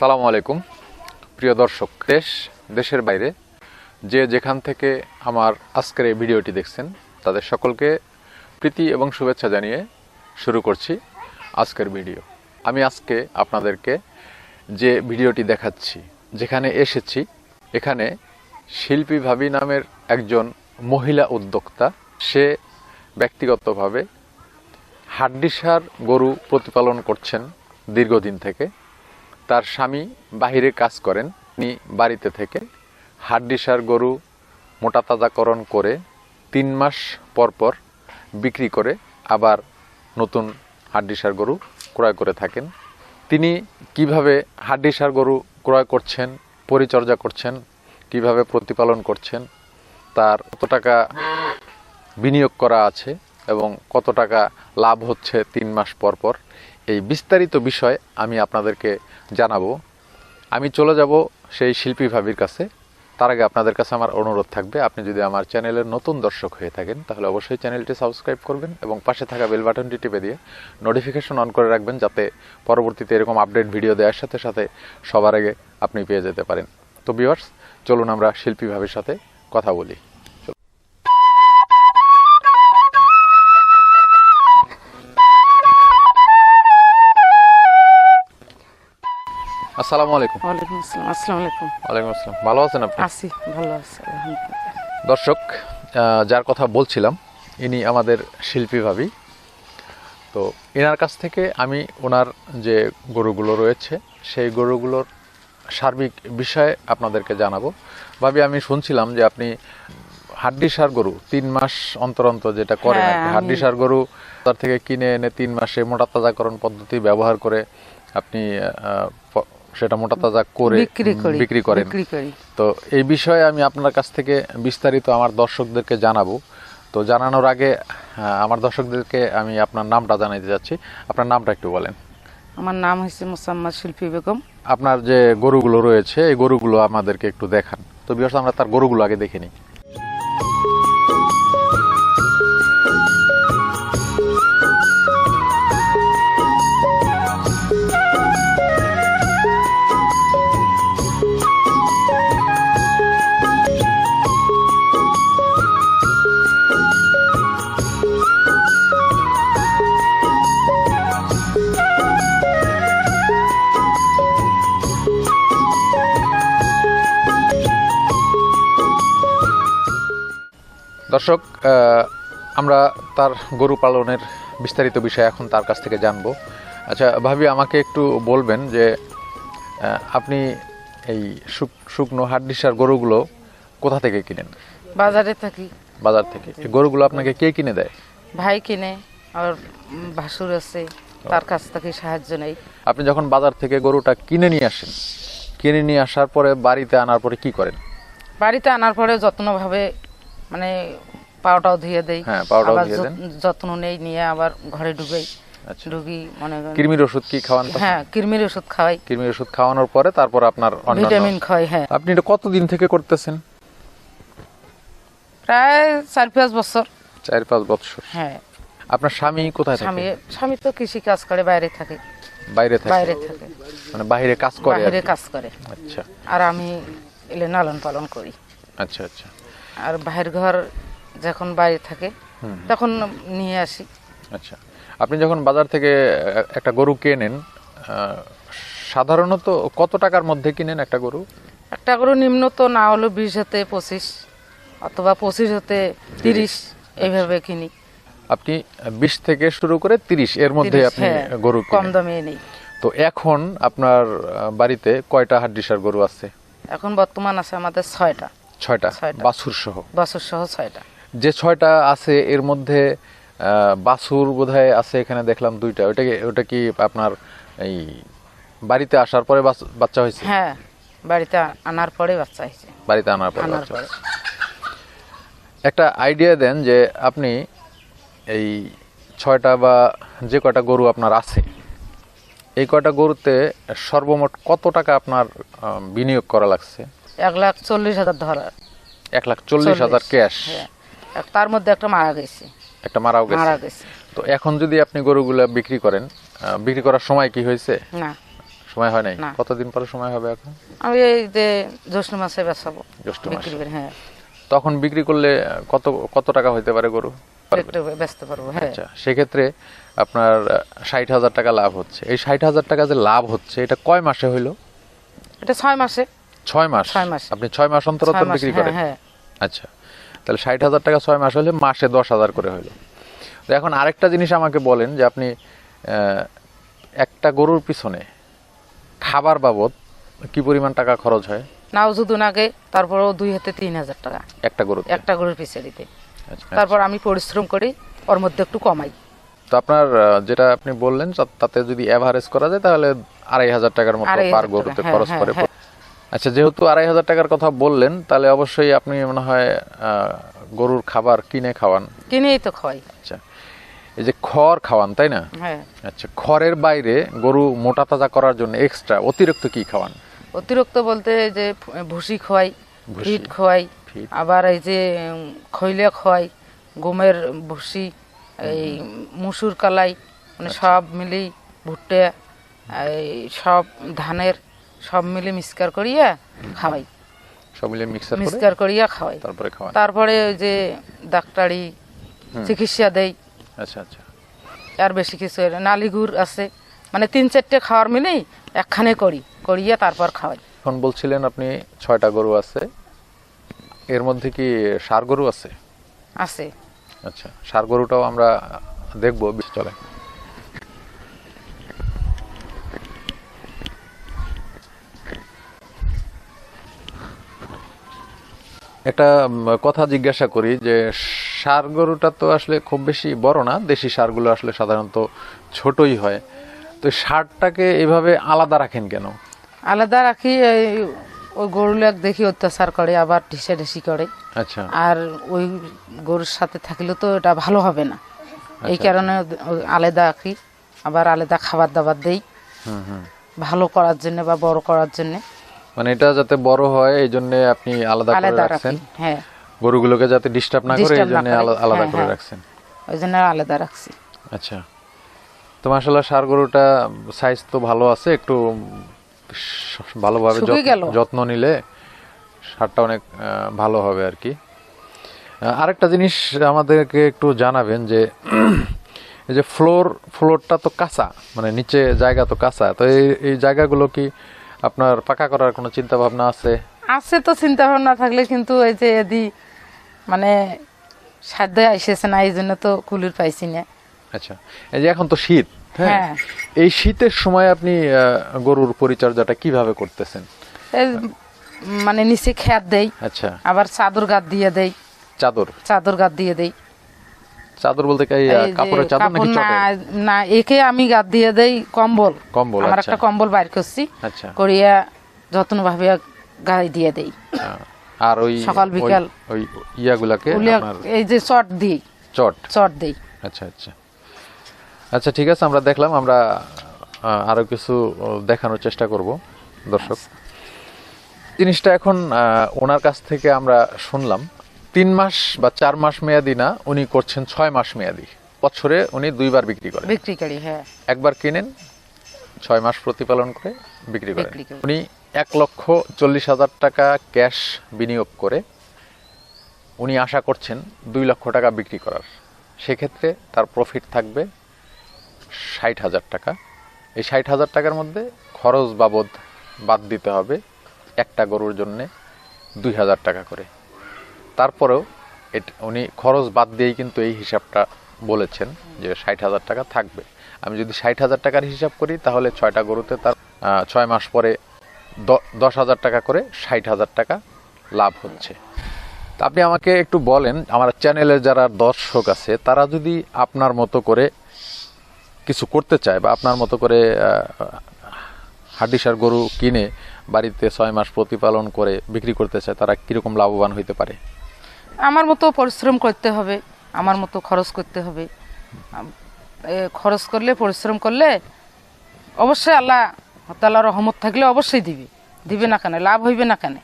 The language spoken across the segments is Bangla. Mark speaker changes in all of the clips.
Speaker 1: আসসালামু আলাইকুম, প্রিয় দর্শক, দেশ, দেশের বাইরে। যে যেখান থেকে আমার আজকের এই ভিডিওটি দেখছেন, তাদের সকলকে প্রীতি এবং শুভেচ্ছা জানিয়ে শুরু করছি আজকের ভিডিও। আমি আজকে আপনাদেরকে যে ভিডিওটি দেখাচ্ছি, যেখানে এসেছি, এখানে শিল্পী ভাবি নামের একজন মহিলা উদ্যোক্তা, সে ব্যক্তিগতভাবে হাড্ডিসার গরু প্রতিপালন করছেন দীর্ঘদিন থেকে। তার স্বামী বাহিরে কাজ করেন। তিনি বাড়িতে থেকে হাড্ডিসার গরু মোটা তাজাকরণ করে তিন মাস পর পর বিক্রি করে আবার নতুন হাড্ডিসার গরু ক্রয় করে থাকেন। তিনি কীভাবে হাড্ডিসার গরু ক্রয় করছেন, পরিচর্যা করছেন, কীভাবে প্রতিপালন করছেন, তার কত টাকা বিনিয়োগ করা আছে এবং কত টাকা লাভ হচ্ছে তিন মাস পর পর, এই বিস্তারিত বিষয় আমি আপনাদেরকে জানাব। আমি চলে যাব সেই শিল্পী ভাবির কাছে। তার আগে আপনাদের কাছে আমার অনুরোধ থাকবে, আপনি যদি আমার চ্যানেলের নতুন দর্শক হয়ে থাকেন, তাহলে অবশ্যই চ্যানেলটি সাবস্ক্রাইব করবেন এবং পাশে থাকা বেল বাটনটি টিপে দিয়ে নোটিফিকেশন অন করে রাখবেন, যাতে পরবর্তীতে এরকম আপডেট ভিডিও দেওয়ার সাথে সাথে সবার আগে আপনি পেয়ে যেতে পারেন। তো ভিউয়ার্স চলুন আমরা শিল্পী ভাবির সাথে কথা বলি। আসসালামু আলাইকুম।
Speaker 2: ওয়ালাইকুম আসসালাম আসসালামু আলাইকুম।
Speaker 1: ওয়ালাইকুম আসসালাম। ভালো আছেন আপনি?
Speaker 2: আছি ভালো আছি
Speaker 1: দর্শক যার কথা বলছিলাম ইনি আমাদের শিল্পী ভাবি। তো এনার কাছ থেকে আমি ওনার যে গরুগুলো রয়েছে সেই গরুগুলোর সার্বিক বিষয়ে আপনাদেরকে জানাব। ভাবি আমি শুনছিলাম যে আপনি হাড্ডি সার গরু তিন মাস অন্তর অন্তর যেটা করেন
Speaker 2: হ্যাঁ,
Speaker 1: হাড্ডি সার গরু তার থেকে কিনে এনে তিন মাসে মোটা তাজাকরণ পদ্ধতি ব্যবহার করে আপনি সেটা মোটা তাজা করে
Speaker 2: বিক্রি করে
Speaker 1: করেন। তো এই বিষয়ে আমি আপনার কাছ থেকে বিস্তারিত আমার দর্শকদেরকে জানাব। তো জানানোর আগে আমার দর্শকদেরকে আমি আপনার নামটা জানাইতে যাচ্ছি। আপনার নামটা একটু বলেন।
Speaker 2: আমার নাম হচ্ছে মোসাম্মদ শিল্পী বেগম।
Speaker 1: আপনার যে গরুগুলো রয়েছে এই গরুগুলো আমাদেরকে একটু দেখান। তো বিশেষ আমরা তার গরুগুলো আগে দেখে নিই। দর্শক আমরা তার গরু পালনের বিস্তারিত বিষয় এখন তার কাছ থেকে জানব। আচ্ছা ভাবি আমাকে একটু বলবেন যে আপনি এই শুক- শুকনো হাড্ডিসার গরুগুলো কোথা থেকে কিনেন?
Speaker 2: বাজারে থাকি।
Speaker 1: বাজার থেকে। এই গরুগুলো আপনাকে কে কিনে দেয়?
Speaker 2: ভাই কিনে আর ভাসুর আছে তার কাছ থেকে সাহায্য নেই।
Speaker 1: আপনি যখন বাজার থেকে গরুটা কিনে নিয়ে আসেন কিনে নিয়ে আসার পরে বাড়িতে আনার পরে কি করেন?
Speaker 2: বাড়িতে আনার পরে যত্নভাবে মানে পাওটাও ধুয়ে দেই
Speaker 1: হ্যাঁ,
Speaker 2: আবার
Speaker 1: ধুয়ে দেন।
Speaker 2: যত্ন নেই নিয়ে আবার ঘরে ঢুকাই।
Speaker 1: আচ্ছা।
Speaker 2: ঢুকি মনে
Speaker 1: কৃমির ওষুধ কি খাওয়ান
Speaker 2: হ্যাঁ কৃমির ওষুধ খাওয়াই।
Speaker 1: কৃমির ওষুধ খাওয়ানোর পরে তারপর আপনার
Speaker 2: ভিটামিন খাওয়াই হ্যাঁ।
Speaker 1: আপনি এটা কতদিন থেকে করতেছেন?
Speaker 2: প্রায় চার পাঁচ বছর।
Speaker 1: চার পাঁচ বছর।
Speaker 2: হ্যাঁ।
Speaker 1: আপনার স্বামী কোথায়
Speaker 2: স্বামী
Speaker 1: থাকে?
Speaker 2: স্বামী তো কৃষি কাজ করে বাইরে থাকে।
Speaker 1: বাইরে থাকে?
Speaker 2: বাইরে থাকে।
Speaker 1: মানে বাইরে কাজ করে আর
Speaker 2: বাইরে কাজ করে।
Speaker 1: আচ্ছা।
Speaker 2: আর আমি এলে লালন পালন করি।
Speaker 1: আচ্ছা আচ্ছা।
Speaker 2: আর বাহির ঘর যখন বাইরে থাকে তখন নিয়ে আসি।
Speaker 1: আচ্ছা। আপনি যখন বাজার থেকে একটা গরু কেনেন সাধারণত কত টাকার মধ্যে কিনেন একটা গরু?
Speaker 2: একটা গরু নিম্ন তো না হলো বিশ হতে পঁচিশ অথবা পঁচিশ হতে তিরিশ এইভাবে কিনি।
Speaker 1: আপনি বিশ থেকে শুরু করে তিরিশ এর মধ্যে আপনি
Speaker 2: হ্যাঁ,
Speaker 1: গরু
Speaker 2: কম দামে নেই।
Speaker 1: তো এখন আপনার বাড়িতে কয়টা হাড্ডিসার গরু আছে?
Speaker 2: এখন বর্তমান আছে আমাদের ছয়টা।
Speaker 1: ছয়টা। বাছুর সহ
Speaker 2: বছর সহ ছয়টা।
Speaker 1: যে ছয়টা আছে এর মধ্যে বাছুর বোধহয় আছে এখানে দেখলাম দুইটা। ওটা কি ওটা কি আপনার এই বাড়িতে আসার পরে বাচ্চা হয়েছে?
Speaker 2: হ্যাঁ বাড়িতে আনার পরে বাচ্চা হয়েছে।
Speaker 1: বাড়িতে আনার পরে
Speaker 2: আনার পরে।
Speaker 1: একটা আইডিয়া দেন যে আপনি এই ছয়টা বা যে কয়টা গরু আপনার আছে এই কয়টা গরুতে সর্বমোট কত টাকা আপনার বিনিয়োগ করা লাগছে?
Speaker 2: এক লাখ চল্লিশ হাজার ধরা।
Speaker 1: এক লাখ চল্লিশ হাজার ক্যাশ।
Speaker 2: হ্যাঁ। তার মধ্যে একটা মারা গেছে।
Speaker 1: একটা মারাও গেছে।
Speaker 2: মারা গেছে।
Speaker 1: তো এখন যদি আপনি গরুগুলা বিক্রি করেন বিক্রি করার সময় কি হয়েছে?
Speaker 2: না।
Speaker 1: সময় হয় নাই? কতদিন পরে সময় হবে এখন?
Speaker 2: আমি এই যে জ্যৈষ্ঠ মাসে বেচাবো।
Speaker 1: জ্যৈষ্ঠ মাসে।
Speaker 2: হ্যাঁ।
Speaker 1: তখন বিক্রি করলে কত কত টাকা হইতে পারে গরু?
Speaker 2: বেচতে পারব হ্যাঁ।
Speaker 1: আচ্ছা সেক্ষেত্রে আপনার ষাট হাজার টাকা লাভ হচ্ছে। এই ষাট হাজার টাকা যে লাভ হচ্ছে এটা কয় মাসে হইল?
Speaker 2: এটা ছয় মাসে।
Speaker 1: ছয় মাস?
Speaker 2: ছয় মাস।
Speaker 1: আপনি ছয় মাস অন্তর অন্তর বিক্রি
Speaker 2: হ্যাঁ,
Speaker 1: করেন?
Speaker 2: হ্যাঁ
Speaker 1: আচ্ছা। তাহলে ষাট হাজার টাকা ছয় মাস হলে মাসে দশ হাজার করে হলো। তো এখন আরেকটা জিনিস আমাকে বলেন যে আপনি একটা গরুর পিছনে খাবার বাবদ কি পরিমাণ টাকা খরচ হয়?
Speaker 2: নাও আগে তারপরেও দুই হাতে তিন হাজার টাকা।
Speaker 1: একটা গরু
Speaker 2: একটা গরুর পিছে দিতে।
Speaker 1: আচ্ছা।
Speaker 2: তারপর আমি পরিশ্রম করি ওর মধ্যে একটু কমাই।
Speaker 1: তো আপনার যেটা আপনি বললেন তাতে যদি এভারেজ করা যায় তাহলে আড়াই হাজার টাকার মতো পার গরুতে খরচ
Speaker 2: হ্যাঁ,
Speaker 1: করে
Speaker 2: হ্যাঁ,
Speaker 1: আচ্ছা যেহেতু আড়াই হাজার টাকার কথা বললেন তাহলে অবশ্যই আপনি মনে হয় গরুর খাবার কিনে খাওয়ান।
Speaker 2: কিনেই তো খাওয়াই।
Speaker 1: আচ্ছা এই যে খড় খাওয়ান তাই না?
Speaker 2: হ্যাঁ।
Speaker 1: আচ্ছা খড়ের বাইরে গরু মোটা তাজা করার জন্য এক্সট্রা অতিরিক্ত কি খাওয়ান?
Speaker 2: অতিরিক্ত বলতে যে ভুসি খোয়াই ফিট খোয়াই। আবার এই যে খৈলে খোয়াই গমের ভুসি এই মুসুর কালাই মানে
Speaker 1: আচ্ছা।
Speaker 2: সব মিলি ভুট্টে এই সব ধানের সব মিলে মিক্সকার করিয়া খাওয়াই।
Speaker 1: সব মিলে মিক্সার করে?
Speaker 2: মিক্সকার করিয়া খাওয়াই।
Speaker 1: তারপরে খাওয়ান।
Speaker 2: তারপরে ওই যে ডাক্তারি চিকিৎসা দেই।
Speaker 1: আচ্ছা আচ্ছা।
Speaker 2: আর বেশি কিছু এর- নালিগুড় আছে। মানে তিন চারটে খাওয়ার মিলেই একখানে করি করিয়া তারপর খাওয়াই।
Speaker 1: এখন বলছিলেন আপনি ছয়টা গরু আছে। এর মধ্যে কি সার গরু আছে?
Speaker 2: আছে।
Speaker 1: আচ্ছা সার গরুটাও আমরা দেখব চলে। একটা কথা জিজ্ঞাসা করি যে সার গরুটা তো আসলে খুব বেশি বড় না দেশি সারগুলো আসলে সাধারণত ছোটই হয়। তো সারটাকে এভাবে আলাদা রাখেন কেন?
Speaker 2: আলাদা রাখি ওই গরুলাক দেখি অত্যাচার করে আবার ঢিসে ঢিসি করে।
Speaker 1: আচ্ছা।
Speaker 2: আর ওই গরুর সাথে থাকলে তো এটা ভালো হবে না। এই কারণে আলাদা রাখি আবার আলাদা খাবার দাবার দেই।
Speaker 1: হুম হুম।
Speaker 2: ভালো করার জন্য বা বড় করার জন্য।
Speaker 1: মানে এটা যাতে বড় হয় এই জন্য আপনি আলাদা করে রাখছেন।
Speaker 2: হ্যাঁ।
Speaker 1: গরুগুলোকে যাতে ডিস্টার্ব না করে এই জন্য আলাদা
Speaker 2: হ্যাঁ,
Speaker 1: করে
Speaker 2: হ্যাঁ।
Speaker 1: রাখছেন।
Speaker 2: ওই জন্য আলাদা রাখছি।
Speaker 1: আচ্ছা। তো মাসাল্লাহ সার গরুটা সাইজ তো ভালো আছে একটু ভালোভাবে যত্ন- নিলে সারটা অনেক ভালো হবে আর কি। আরেকটা জিনিস আমাদেরকে একটু জানাবেন যে এই যে ফ্লোর ফ্লোরটা তো কাঁচা মানে নিচে জায়গা তো কাঁচা তো এই এই জায়গাগুলো কি আপনার পাকা করার কোনো চিন্তা ভাবনা আছে?
Speaker 2: আছে তো চিন্তা ভাবনা থাকলে কিন্তু এই যে এদি মানে সাধ্য আইসেছে না এই জন্য তো কুলির পাইছি না।
Speaker 1: আচ্ছা এই যে এখন তো শীত হ্যাঁ?
Speaker 2: হ্যাঁ।
Speaker 1: এই শীতের সময় আপনি গরুর পরিচর্যাটা কীভাবে করতেছেন?
Speaker 2: মানে নিচে খ্যাত দেই
Speaker 1: আচ্ছা।
Speaker 2: আবার চাদর গাদ দিয়ে দেই।
Speaker 1: চাদর?
Speaker 2: চাদর গাদ দিয়ে দেই।
Speaker 1: চাদর বলতে কাপড়ের চাদর নাকি
Speaker 2: না না একে আমি গাদ দিয়ে দেই কম্বল।
Speaker 1: কম্বল
Speaker 2: আমার
Speaker 1: আচ্ছা।
Speaker 2: একটা কম্বল বাইর করছি
Speaker 1: আচ্ছা।
Speaker 2: করিয়া যত্ন ভাবে গায়ে দিয়ে দেই।
Speaker 1: আচ্ছা। আর ওই
Speaker 2: সকাল বিকাল।
Speaker 1: ওই ইয়াগুলাকে
Speaker 2: এই যে চট দিই।
Speaker 1: চট?
Speaker 2: চট দেই।
Speaker 1: আচ্ছা আচ্ছা। আচ্ছা ঠিক আছে আমরা দেখলাম আমরা আরও কিছু দেখানোর চেষ্টা করব দর্শক। জিনিসটা এখন ওনার কাছ থেকে আমরা শুনলাম। তিন মাস বা চার মাস মেয়াদি না উনি করছেন ছয় মাস মেয়াদি। বছরে উনি দুইবার বিক্রি করেন।
Speaker 2: বিক্রি করি হ্যাঁ।
Speaker 1: একবার কিনেন ছয় মাস প্রতিপালন করে বিক্রি করেন। উনি এক লক্ষ চল্লিশ হাজার টাকা ক্যাশ বিনিয়োগ করে উনি আশা করছেন দুই লক্ষ টাকা বিক্রি করার। সেক্ষেত্রে তার প্রফিট থাকবে ষাট হাজার টাকা। এই ষাট হাজার টাকার মধ্যে খরচ বাবদ বাদ দিতে হবে একটা গরুর জন্যে দুই হাজার টাকা করে। তারপরেও উনি খরচ বাদ দিয়েই কিন্তু এই হিসাবটা বলেছেন যে ষাট হাজার টাকা থাকবে। আমি যদি ষাট হাজার টাকার হিসাব করি, তাহলে ছয়টা গরুতে তার ছয় মাস পরে দশ হাজার টাকা করে ষাট হাজার টাকা লাভ হচ্ছে। তা আপনি আমাকে একটু বলেন, আমার চ্যানেলের যারা দর্শক আছে, তারা যদি আপনার মতো করে কিছু করতে চায় বা আপনার মতো করে হাড্ডিসার গরু কিনে বাড়িতে ছয় মাস প্রতিপালন করে বিক্রি করতে চায়, তারা কীরকম লাভবান হইতে পারে?
Speaker 2: আমার মতো পরিশ্রম করতে হবে আমার মতো খরচ করতে হবে। খরচ করলে পরিশ্রম করলে অবশ্যই আল্লাহ তাল্লাহ রহমত থাকলে অবশ্যই দিবে। দিবে না কেন? লাভ হইবে না কেন?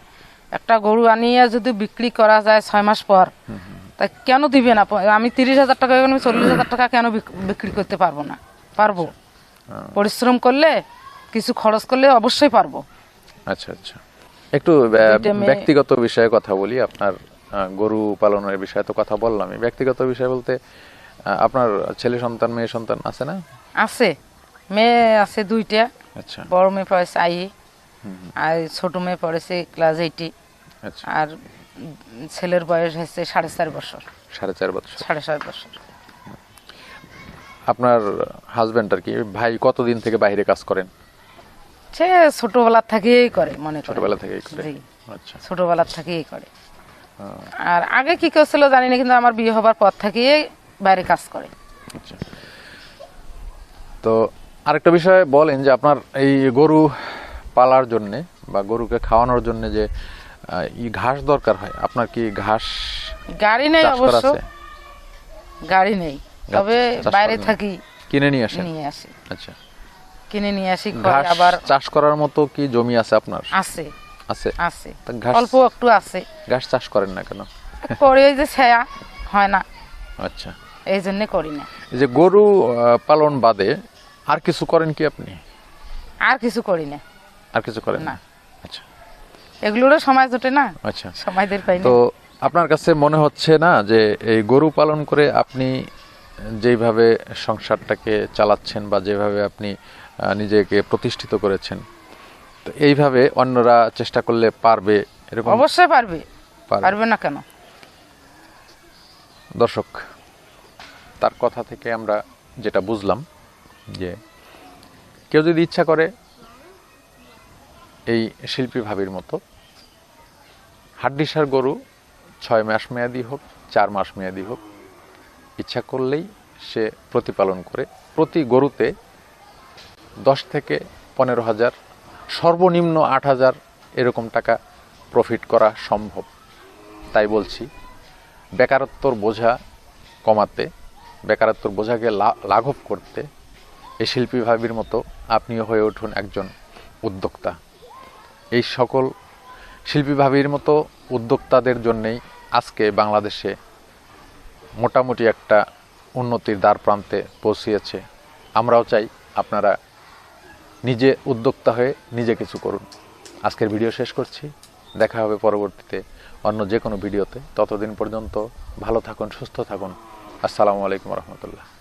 Speaker 2: একটা গরু আনিয়ে যদি বিক্রি করা যায় ছয় মাস পর তা কেন দিবে না? আমি তিরিশ হাজার টাকা আমি চল্লিশ হাজার টাকা কেন বিক্রি করতে পারব না? পারব। পরিশ্রম করলে কিছু খরচ করলে অবশ্যই পারব।
Speaker 1: আচ্ছা আচ্ছা। একটু ব্যক্তিগত বিষয়ে কথা বলি আপনার গরু পালনের বিষয়ে তো কথা বললামই। ব্যক্তিগত বিষয় বলতে আপনার ছেলে সন্তান মেয়ে সন্তান আছে না?
Speaker 2: আছে। মেয়ে আছে দুইটা।
Speaker 1: আচ্ছা।
Speaker 2: বড় মেয়ে পড়েছে আই আর ছোট মেয়ে পড়েছে ক্লাস এইটি
Speaker 1: আচ্ছা।
Speaker 2: আর ছেলের বয়স হয়েছে সাড়ে চার বছর।
Speaker 1: সাড়ে চার বছর।
Speaker 2: সাড়ে চার বছর।
Speaker 1: আপনার হাজবেন্ড আর কি ভাই কতদিন থেকে বাইরে কাজ করেন?
Speaker 2: সে ছোটবেলার থেকেই করে মনে
Speaker 1: ছোটবেলা থেকেই করে। আচ্ছা।
Speaker 2: ছোটবেলার থেকেই করে। আর আগে কি করছিল জানি না কিন্তু আমার বিয়ে হবার পর থেকেই বাইরে কাজ করে।
Speaker 1: আচ্ছা। তো আরেকটা বিষয় বলেন যে আপনার এই গরু পালার জন্যে বা গরুকে খাওয়ানোর জন্য যে ই ঘাস দরকার হয় আপনার কি ঘাস
Speaker 2: গাড়ি নেই অবশ্য। গাড়ি নেই। তবে বাইরে থাকি।
Speaker 1: কিনে নিয়ে আসেন?
Speaker 2: নিয়ে আসি।
Speaker 1: আচ্ছা।
Speaker 2: কিনে নিয়ে আসি আবার
Speaker 1: চাষ করার মতো কি জমি আছে আপনার?
Speaker 2: আছে।
Speaker 1: আছে।
Speaker 2: আছে। অল্প একটু আছে।
Speaker 1: ঘাস চাষ করেন না কেন?
Speaker 2: করি ওই যে ছায়া হয় না।
Speaker 1: আচ্ছা।
Speaker 2: এই জন্য করি না।
Speaker 1: যে গরু পালন বাদে আর কিছু করেন কি আপনি?
Speaker 2: আর কিছু করি না।
Speaker 1: আর কিছু করেন না। আচ্ছা।
Speaker 2: এগুলোরও সময় জোটে না।
Speaker 1: আচ্ছা।
Speaker 2: সময় দের পাই না।
Speaker 1: তো আপনার কাছে মনে হচ্ছে না যে এই গরু পালন করে আপনি যেইভাবে সংসারটাকে চালাচ্ছেন বা যেভাবে আপনি নিজেকে প্রতিষ্ঠিত করেছেন তো এইভাবে অন্যরা চেষ্টা করলে পারবে এরকম?
Speaker 2: অবশ্যই পারবে।
Speaker 1: পারবে।
Speaker 2: পারবে না কেন?
Speaker 1: দর্শক তার কথা থেকে আমরা যেটা বুঝলাম যে কেউ যদি ইচ্ছা করে এই শিল্পী ভাবির মতো হাড্ডিসার গরু ছয় মাস মেয়াদি হোক চার মাস মেয়াদি হোক ইচ্ছা করলেই সে প্রতিপালন করে প্রতি গরুতে দশ থেকে পনেরো হাজার সর্বনিম্ন আট হাজার এরকম টাকা প্রফিট করা সম্ভব। তাই বলছি, বেকারত্বর বোঝা কমাতে, বেকারত্বর বোঝাকে লাঘব করতে এই শিল্পী ভাবির মতো আপনিও হয়ে উঠুন একজন উদ্যোক্তা। এই সকল শিল্পী ভাবির মতো উদ্যোক্তাদের জন্যেই আজকে বাংলাদেশে মোটামুটি একটা উন্নতির দ্বার প্রান্তে পৌঁছিয়েছে। আমরাও চাই আপনারা নিজে উদ্যোক্তা হয়ে নিজে কিছু করুন। আজকের ভিডিও শেষ করছি। দেখা হবে পরবর্তীতে অন্য যে কোনো ভিডিওতে। ততদিন পর্যন্ত ভালো থাকুন, সুস্থ থাকুন। আসসালামু আলাইকুম রহমতুল্লাহ।